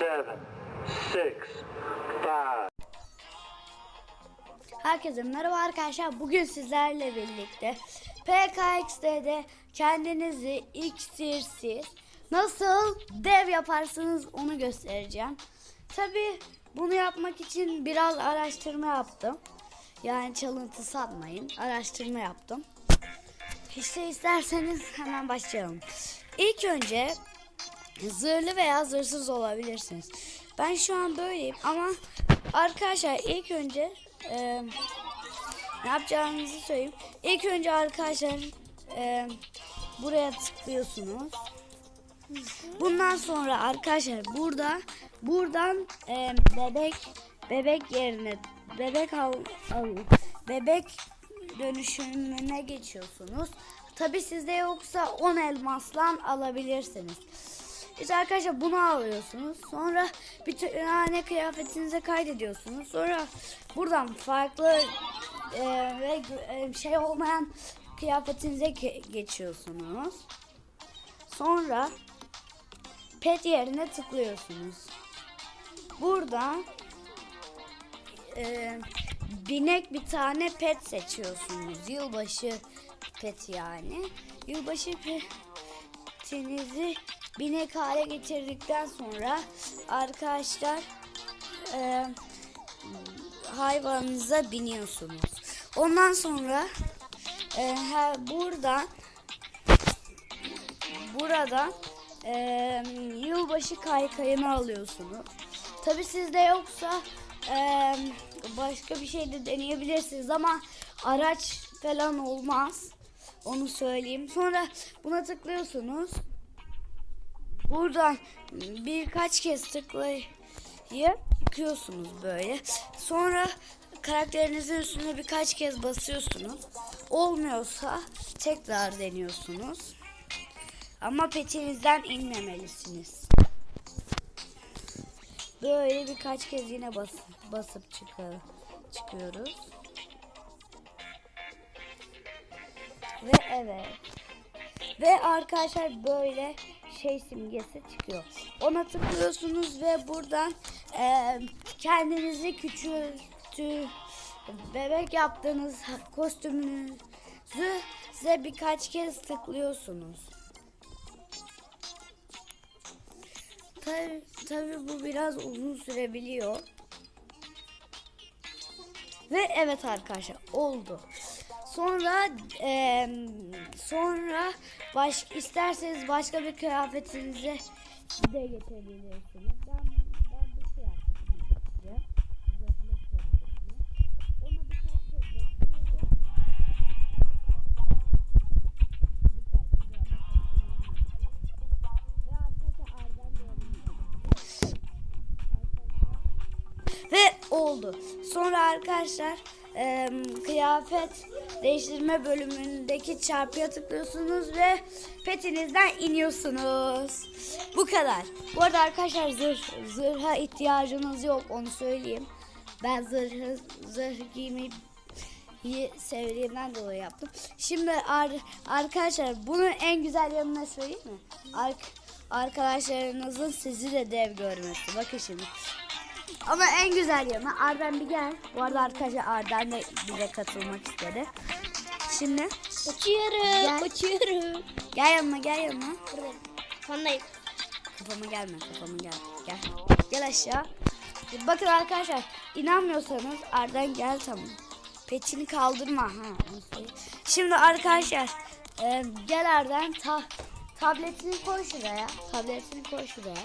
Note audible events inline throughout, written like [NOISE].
seven, six, five. Herkese merhaba arkadaşlar. Bugün sizlerle birlikte PKX'de kendinizi iksirsiz nasıl dev yaparsınız onu göstereceğim. Tabi bunu yapmak için biraz araştırma yaptım. Yani çalıntı sanmayın. Araştırma yaptım. İşte isterseniz hemen başlayalım. İlk önce zırhlı veya zırhsız olabilirsiniz. Ben şu an böyleyim ama arkadaşlar ilk önce e, ne yapacağınızı söyleyeyim. İlk önce arkadaşlar e, buraya tıklıyorsunuz. Bundan sonra arkadaşlar burada buradan e, bebek bebek yerine bebek al, al bebek dönüşümüne geçiyorsunuz. Tabi sizde yoksa 10 elmaslan alabilirsiniz. İşte arkadaşlar bunu alıyorsunuz. Sonra bir tane kıyafetinize kaydediyorsunuz. Sonra buradan farklı e, ve e, şey olmayan kıyafetinize ge- geçiyorsunuz. Sonra pet yerine tıklıyorsunuz. Buradan e, binek bir tane pet seçiyorsunuz. Yılbaşı pet yani. Yılbaşı petinizi binek hale getirdikten sonra arkadaşlar e, hayvanınıza biniyorsunuz. Ondan sonra e, ha, buradan burada e, yılbaşı kaykayını alıyorsunuz. Tabi sizde yoksa e, başka bir şey de deneyebilirsiniz ama araç falan olmaz. Onu söyleyeyim. Sonra buna tıklıyorsunuz. Buradan birkaç kez tıklayıp çıkıyorsunuz böyle. Sonra karakterinizin üstüne birkaç kez basıyorsunuz. Olmuyorsa tekrar deniyorsunuz. Ama petinizden inmemelisiniz. Böyle birkaç kez yine basıp, basıp çıkıyoruz. Ve evet. Ve arkadaşlar böyle şey simgesi çıkıyor. Ona tıklıyorsunuz ve buradan e, kendinizi küçültü bebek yaptığınız kostümünüzü size birkaç kez tıklıyorsunuz. Tabii, tabii bu biraz uzun sürebiliyor. Ve evet arkadaşlar oldu. Sonra e, sonra baş isterseniz başka bir kıyafetinize de geçebilirsiniz. Ben ben bu kıyafetimi yapacağım. Ve oldu. Sonra arkadaşlar e, kıyafet değiştirme bölümündeki çarpıya tıklıyorsunuz ve petinizden iniyorsunuz. Bu kadar. Bu arada arkadaşlar zırh, zırha ihtiyacınız yok onu söyleyeyim. Ben zırh, zırh giymeyi sevdiğimden dolayı yaptım. Şimdi ar arkadaşlar bunun en güzel yanını söyleyeyim mi? Ark arkadaşlarınızın sizi de dev görmesi. Bakın şimdi. Ama en güzel yanı Arden bir gel. Bu arada arkadaşlar Arden de bize katılmak istedi. Şimdi Uçuyorum, Gel. uçuyorum. gel yanıma gel yanıma. Buradayım. Kafandayım. Kafama gelme kafama gel. Gel. Gel aşağı. Bakın arkadaşlar inanmıyorsanız Arden gel tamam. Petini kaldırma. Ha. Şimdi arkadaşlar e, gel Arden ta, tabletini koy şuraya. Tabletini koy şuraya.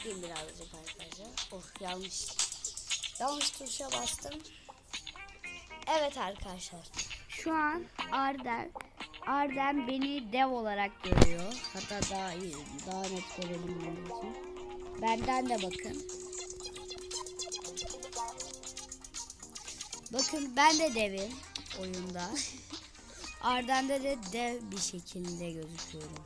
Bekleyeyim birazcık arkadaşlar. Oh yanlış. Yanlış tuşa bastım. Evet arkadaşlar. Şu an Arden Arden beni dev olarak görüyor. Hatta daha iyi, daha net görelim için. Benden de bakın. Bakın ben de devim oyunda. [LAUGHS] Arden'de de dev bir şekilde gözüküyorum.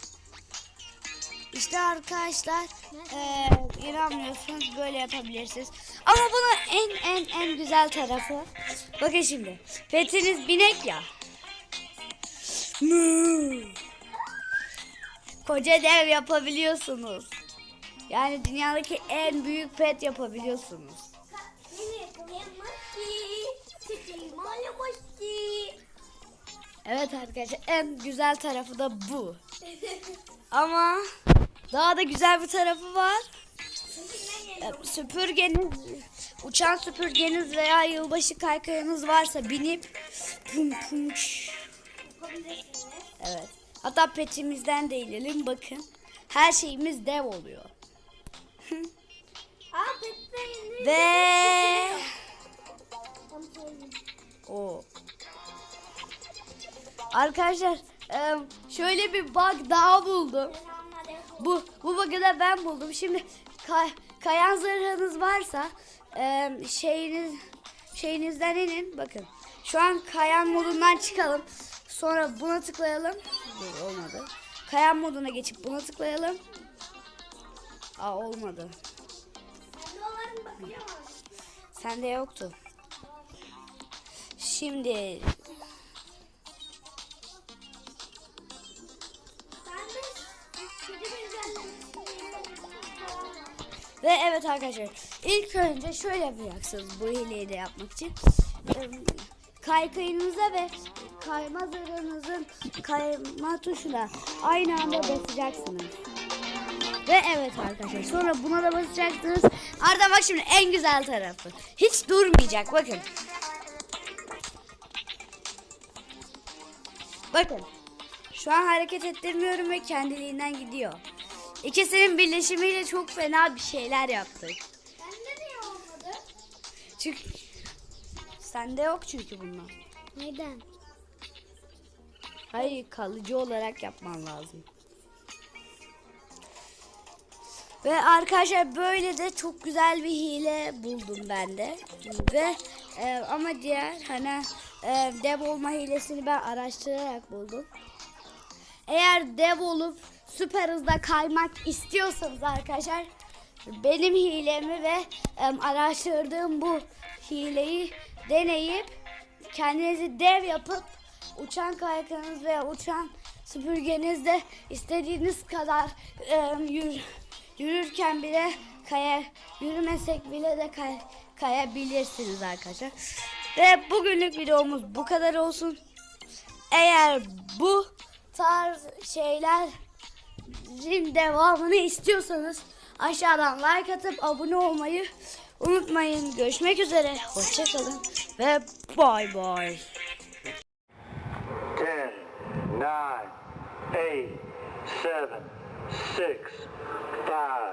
İşte arkadaşlar eee inanmıyorsunuz böyle yapabilirsiniz. Ama bunun en en en güzel tarafı bakın şimdi petiniz binek ya. Koca dev yapabiliyorsunuz. Yani dünyadaki en büyük pet yapabiliyorsunuz. Evet arkadaşlar en güzel tarafı da bu. Ama daha da güzel bir tarafı var. Ee, Süpürgeniz, uçan süpürgeniz veya yılbaşı kaykayınız varsa binip pum pum. Evet. Hatta petimizden de inelim bakın. Her şeyimiz dev oluyor. Ve o. Arkadaşlar e, şöyle bir bug daha buldum. Da ben buldum. Şimdi kay- kayan zırhınız varsa e, şeyiniz şeyinizden inin. Bakın. Şu an kayan modundan çıkalım. Sonra buna tıklayalım. Dur olmadı. Kayan moduna geçip buna tıklayalım. Aa olmadı. Sende yoktu. Şimdi Ve evet arkadaşlar ilk önce şöyle yapacaksınız bu hileyi de yapmak için. Ee, Kaykayınıza ve kayma zırhınızın kayma tuşuna aynı anda basacaksınız. Ve evet arkadaşlar sonra buna da basacaksınız. Arda bak şimdi en güzel tarafı. Hiç durmayacak bakın. Bakın. Şu an hareket ettirmiyorum ve kendiliğinden gidiyor. İkisinin birleşimiyle çok fena bir şeyler yaptık. Bende niye olmadı? Çünkü sende yok çünkü bunlar. Neden? Hayır kalıcı olarak yapman lazım. Ve arkadaşlar böyle de çok güzel bir hile buldum ben de. Ve e, ama diğer hani e, dev olma hilesini ben araştırarak buldum. Eğer dev olup süper hızda kaymak istiyorsanız arkadaşlar benim hilemi ve e, araştırdığım bu hileyi deneyip kendinizi dev yapıp uçan kaykınız veya uçan süpürgenizde istediğiniz kadar e, yür- yürürken bile kaya yürümesek bile de kay- kayabilirsiniz arkadaşlar. Ve bugünlük videomuz bu kadar olsun. Eğer bu tarz şeylerin devamını istiyorsanız aşağıdan like atıp abone olmayı unutmayın. Görüşmek üzere. Hoşçakalın ve bay bay. 10, 9, 8, 7, 6, 5,